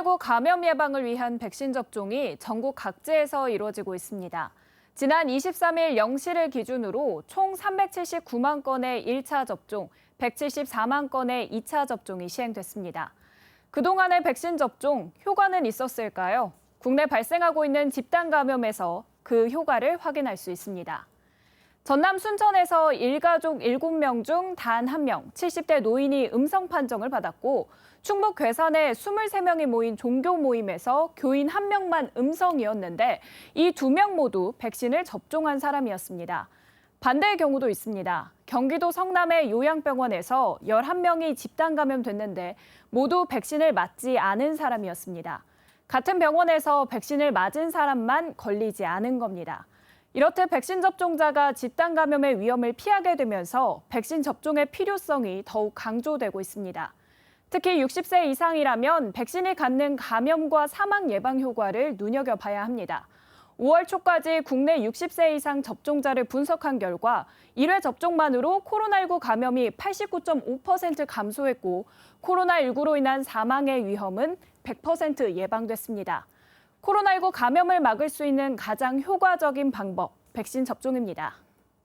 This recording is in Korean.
코로나19 감염 예방을 위한 백신 접종이 전국 각지에서 이루어지고 있습니다. 지난 23일 0시를 기준으로 총 379만 건의 1차 접종, 174만 건의 2차 접종이 시행됐습니다. 그동안의 백신 접종 효과는 있었을까요? 국내 발생하고 있는 집단 감염에서 그 효과를 확인할 수 있습니다. 전남 순천에서 일가족 7명 중 단 1명, 70대 노인이 음성 판정을 받았고 충북 괴산에 23명이 모인 종교 모임에서 교인 1명만 음성이었는데 이두명 모두 백신을 접종한 사람이었습니다. 반대의 경우도 있습니다. 경기도 성남의 요양병원에서 11명이 집단 감염됐는데 모두 백신을 맞지 않은 사람이었습니다. 같은 병원에서 백신을 맞은 사람만 걸리지 않은 겁니다. 이렇듯 백신 접종자가 집단 감염의 위험을 피하게 되면서 백신 접종의 필요성이 더욱 강조되고 있습니다. 특히 60세 이상이라면 백신이 갖는 감염과 사망 예방 효과를 눈여겨봐야 합니다. 5월 초까지 국내 60세 이상 접종자를 분석한 결과 1회 접종만으로 코로나19 감염이 89.5% 감소했고 코로나19로 인한 사망의 위험은 100% 예방됐습니다. 코로나19 감염을 막을 수 있는 가장 효과적인 방법, 백신 접종입니다.